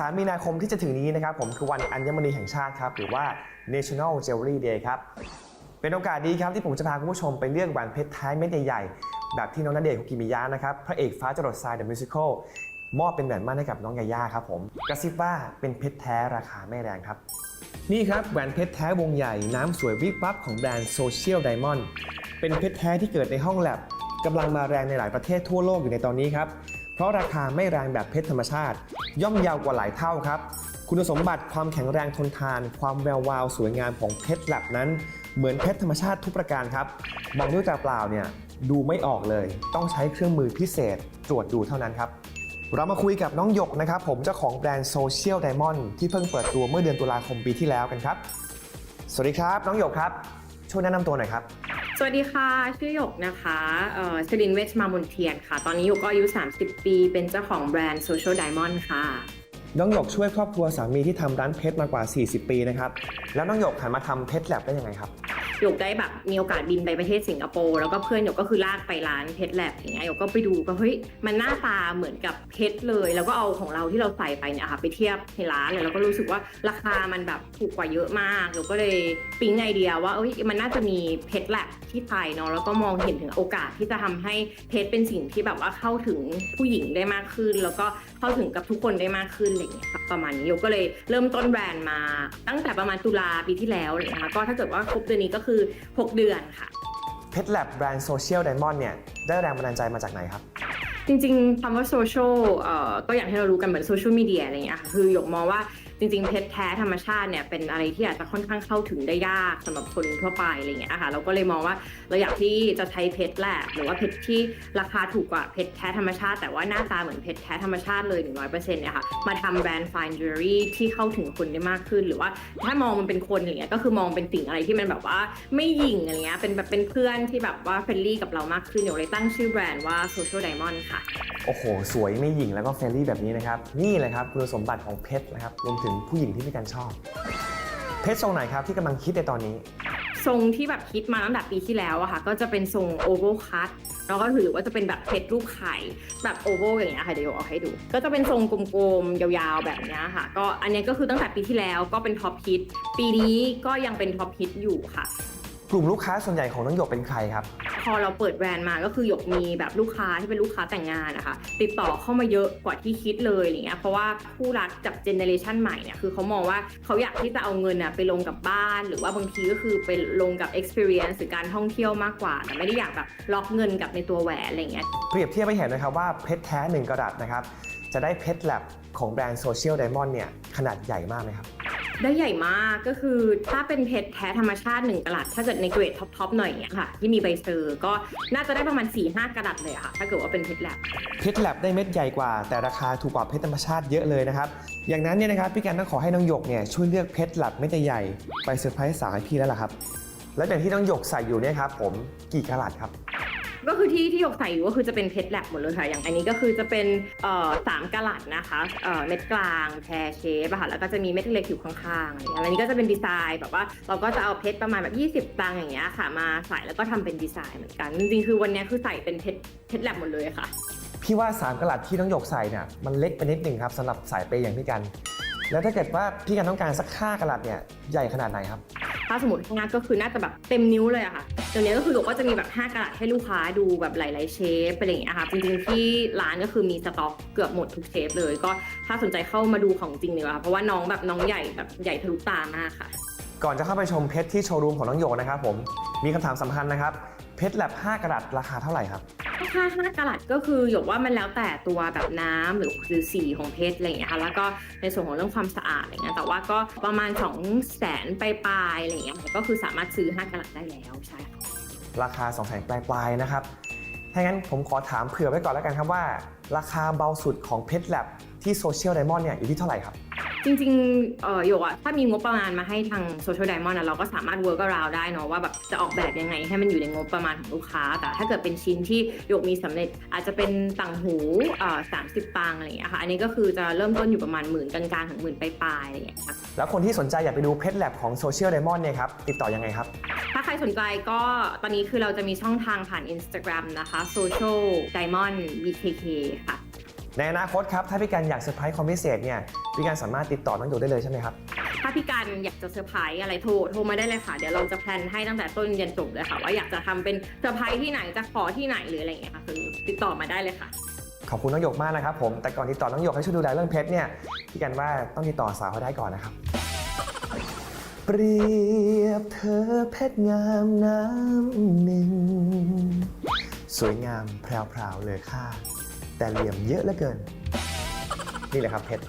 3 มีนาคมที่จะถึงนี้นะครับผมคือวันอัญมณีแห่งชาติครับ หรือว่า National Jewelry Day ครับ เป็นโอกาสดีครับที่ผมจะพาคุณผู้ชมไปเลือกแหวนเพชรแท้เม็ดใหญ่ๆ แบบที่น้องณเดชน์คุกิมิยะนะครับพระเอกฟ้าจรดทราย The Musical มอบเป็นแหวนมั่นให้กับน้องยาย่าครับผมกระซิบว่าเป็นเพชรแท้ราคาไม่แรงครับ นี่ครับแหวนเพชรแท้วงใหญ่น้ำสวยวิบวับของแบรนด์ Social Diamond เป็นเพชรแท้ที่เกิดในห้องแลบกำลังมาแรงในหลายประเทศทั่วโลกอยู่ในตอนนี้ครับ เพราะราคาไม่แรงแบบเพชรธรรมชาติ ย่อมเยาวกว่าหลายเท่าครับ คุณสมบัติความแข็งแรงทนทาน ความแวววาวสวยงามของเพชรแลบนั้น เหมือนเพชรธรรมชาติทุกประการครับมองด้วยตาเปล่าเนี่ยดูไม่ออกเลย ต้องใช้เครื่องมือพิเศษตรวจดูเท่านั้นครับเรามาคุยกับน้องหยกนะครับ ผมเจ้าของแบรนด์ Social Diamond ที่เพิ่งเปิดตัวเมื่อเดือนตุลาคมปีที่แล้วกันครับ สวัสดีครับ น้องหยกครับ ช่วยแนะนำตัวหน่อยครับ วัสดีค่ะ ชื่อหยกนะคะเอ่อชลินเวชมามนเทียนค่ะ ตอนนี้หยกก็อายุ 30 ปี เป็นเจ้าของแบรนด์ Social Diamond ค่ะ น้องหยกช่วยครอบครัวสามีที่ทำร้านเพชรมากว่า 40 ปีนะครับ แล้วน้องหยกหันมาทำเพชรแลบได้ยังไงครับ หยกได้แบบมีโอกาสบินไปประเทศสิงคโปร์แล้วก็เพื่อนหยกก็คือลากไปร้านเพชรแลบอย่างเงี้ยหยกก็ไปดูก็เฮ้ยมันหน้าตาเหมือนกับเพชรเลย แล้วก็เอาของเราที่เราใส่ไปเนี่ยค่ะไปเทียบในร้านเลยแล้วก็รู้สึกว่าราคามันแบบถูกกว่าเยอะมากหยกก็เลยปิ๊งไอเดียว่าเอ้ยมันน่าจะมีเพชรแลบที่ไทยเนาะแล้วก็มองเห็นถึงโอกาสที่จะทำให้เพชรเป็นสิ่งที่แบบว่าเข้าถึงผู้หญิงได้มากขึ้น แล้วก็เข้าถึงกับทุกคนได้มากขึ้นอะไรอย่างเงี้ยค่ะประมาณนี้หยกก็เลยเริ่มต้นแบรนด์มา ตั้งแต่ประมาณตุลาปีที่แล้วเลยนะคะก็ถ้าเกิดว่าครบเดือนนี้ก็คือ6 เดือนค่ะ เพชรแลบแบรนด์ Social Diamond เนี่ยได้แรงบันดาลใจมาจากไหนครับ จริงๆคำว่าโซเชียลเอ่อก็อย่างที่เรารู้กันเหมือนโซเชียลมีเดียอะไรอย่างเงี้ยค่ะคือหยกมองว่าจริงๆ เพชรแท้ธรรมชาติเนี่ยเป็นอะไรที่อาจจะค่อนข้างเข้าถึงได้ยากสำหรับคนทั่วไปอะไรอย่างเงี้ยค่ะเราก็เลยมองว่าเราอยากที่จะใช้เพชรแหละหรือว่าเพชรที่ราคาถูกกว่าเพชรแท้ธรรมชาติ แต่ว่าหน้าตาเหมือนเพชรแท้ธรรมชาติเลย 100%เนี่ยค่ะมาทำแบรนด์ fine jewelry ที่เข้าถึงคนได้มากขึ้น หรือว่าถ้ามองมันเป็นคนอย่างเงี้ยก็คือมองเป็นสิ่งอะไรที่มันแบบว่าไม่หยิ่งอะไรเงี้ยเป็นแบบเป็นเพื่อนที่แบบว่าเฟรนลี่กับเรามากขึ้นหยกเลยตั้งชื่อแบรนด์ว่า social diamond ค่ะโอ้โห สวยไม่หยิ่งแล้วก็เฟรนลี่แบบนี้นะครับ นี่เลยครับคุณสมบัติของเพชรนะครับรวมถึงผู้หญิงที่มีการชอบ เพชรทรงไหนครับที่กำลังคิดในตอนนี้ ทรงที่แบบคิดมาตั้งแต่ปีที่แล้วอะค่ะ ก็จะเป็นทรงโอเว l คั t แล้วก็ถือว่าจะเป็นแบบเพชรรูปไข่แบบโอเวลอย่างเงี้ยค่ะเดี๋ยวเอาให้ดู ก็จะเป็นทรงกลมๆยาวๆแบบเนี้ยค่ะ ก็อันเนี้ยก็คือตั้งแต่ปีที่แล้วก็เป็นท็อปฮิตปีนี้ก็ยังเป็นท็อปฮิตอยู่ค่ะ กลุ่มลูกค้าส่วนใหญ่ของน้องหยกเป็นใครครับ พอเราเปิดแบรนด์มาก็คือหยกมีแบบลูกค้าที่เป็นลูกค้าแต่งงานนะคะ ติดต่อเข้ามาเยอะกว่าที่คิดเลยอย่างเงี้ยเพราะว่าคู่รักจากเจเนเรชันใหม่เนี่ยคือเขามองว่าเขาอยากที่จะเอาเงินน่ะไปลงกับบ้าน หรือว่าบางทีก็คือไปลงกับ experience หรือการท่องเที่ยวมากกว่า แต่ไม่ได้อยากแบบล็อกเงินกับในตัวแหวนอะไรเงี้ยเปรียบเทียบให้เห็นนะครับว่าเพชรแท้1กรัตนะครับจะได้เพชรแลบของแบรนด์ Social Diamond เนี่ยขนาดใหญ่มากไหมครับ ได้ใหญ่มากก็คือถ้าเป็นเพชรแท้ธรรมชาติ1กะรัตถ้าเกิดในเกรดท็อปๆหน่อยเนี่ยค่ะ ที่มีใบเซอร์ก็น่าจะได้ประมาณ 4-5กะรัตเลยค่ะ ถ้าเกิดว่าเป็นเพชรแลบเพชรแลบได้เม็ดใหญ่กว่า แต่ราคาถูกกว่าเพชรธรรมชาติเยอะเลยนะครับอย่างนั้นเนี่ยนะครับพี่แกนต้องขอให้น้องหยกเนี่ยช่วยเลือกเพชรแลบเม็ดใหญ่ไปเซอร์ไพรส์สาวให้พี่แล้วล่ะครับ แล้วอย่างที่น้องหยกใส่อยู่เนี่ยครับผมกี่กะรัตครับ ก็คือที่ที่หยกใส่อยู่ก็คือจะเป็นเพชรแลบหมดเลยค่ะ อย่างอันนี้ก็คือจะเป็นเอ่อสามกะลัดนะคะเอ่อเม็ดกลางแพรเชฟอะค่ะแล้วก็จะมีเม็ดเล็กอยู่ข้างๆอะไรอย่างเงี้ยอันนี้ก็จะเป็นดีไซน์แบบว่าเราก็จะเอาเพชรประมาณแบบ 20 ตังค์อย่างเงี้ยค่ะ มาใส่แล้วก็ทำเป็นดีไซน์เหมือนกันจริงๆคือวันเนี้ยคือใส่เป็นเพชรเพชรแลบหมดเลยค่ะ พี่ว่า3กะลัดที่น้องหยกใส่เนี่ยมันเล็กไปนิดหนึ่งครับสำหรับสายเปย์อย่างพี่กัน แล้วถ้าเกิดว่าพี่กันต้องการสัก5กะลัดเนี่ยใหญ่ขนาดไหนครับ ถ้าสมมติข้างหน้าก็คือน่าจะแบบเต็มนิ้วเลยอะค่ะเดี๋ยวนี้ก็คือหยกก็จะมีแบบ5กระลัดให้ลูกค้าดูแบบหลายๆเชฟอะไรอย่างเงี้ยค่ะจริงๆที่ร้านก็คือมีสต็อกเกือบหมดทุกเชฟเลย ก็ถ้าสนใจเข้ามาดูของจริงเลยค่ะเพราะว่าน้องแบบน้องใหญ่แบบใหญ่ทะลุตามากค่ะ ก่อนจะเข้าไปชมเพชรที่โชว์รูมของน้องโยนะครับผมมีคำถามสำคัญนะครับเพชรแลบ5กระรัตราคาเท่าไหร่ครับ ถ้า5กะลัดก็คือหยกว่ามันแล้วแต่ตัวแบบน้ำหรือคือสีของเพชรอะไรอย่างเงี้ยค่ะแล้วก็ในส่วนของเรื่องความสะอาดอะไรเงี้ยแต่ว่าก็ประมาณ2 0 0 0 0 0ปลายๆอะไรเงี้ยก็คือสามารถซื้อ5กะลัดได้แล้วใช่ค่ะราคา2 0 0 0 0 0ปลายๆนะครับถ้างั้นผมขอถามเผื่อไว้ก่อนแล้วกันครับว่า ราคาเบาสุดของเพชรแลบที่โซเชียลไดมอนด์เนี่ยอยู่ที่เท่าไหร่ครับ จริงๆเอ่อหยกอะถ้ามีงบประมาณมาให้ทาง Social Diamond อะเราก็สามารถ work around ได้เนาะว่าแบบจะออกแบบยังไงให้มันอยู่ในงบประมาณของลูกค้า แต่ถ้าเกิดเป็นชิ้นที่หยกมีสำเร็จอาจจะเป็นต่างหูเอ่อสามสิบตังค์อะไรอย่างเงี้ยค่ะ อันนี้ก็คือจะเริ่มต้นอยู่ประมาณหมื่นกลางๆถึงหมื่นปลายๆอะไรอย่างเงี้ยค่ะแล้วคนที่สนใจอยากไปดูเพชรแลบของโซเชียลไดมอนด์เนี่ยครับติดต่อยังไงครับ ถ้าใครสนใจก็ตอนนี้คือเราจะมีช่องทางผ่าน Instagram นะคะ Social Diamond BKK ค่ะ ในอนาคตครับถ้าพี่กันอยากเซอร์ไพรส์ความพิเศษเนี่ยพี่กันสามารถติดต่อน้องหยกได้เลยใช่ไหมครับ ถ้าพี่กันอยากจะเซอร์ไพรส์อะไรโทรโทรมาได้เลยค่ะ เดี๋ยวเราจะแพลนให้ตั้งแต่ต้นยันจบเลยค่ะ ว่าอยากจะทำเป็นเซอร์ไพรส์ที่ไหนจะขอที่ไหนหรืออะไรอย่างเงี้ยค่ะคือติดต่อมาได้เลยค่ะ ขอบคุณน้องหยกมากนะครับผมแต่ก่อนติดต่อน้องหยกให้ช่วยดูแลเรื่องเพชรเนี่ยพี่กันว่าต้องติดต่อสาวเขาได้ก่อนนะครับ เปรียบเธอเพชรงามน้ำหนึ่ง สวยงามแพรวๆเลยค่า แต่เหลี่ยมเยอะเหลือเกิน นี่แหละครับเพชร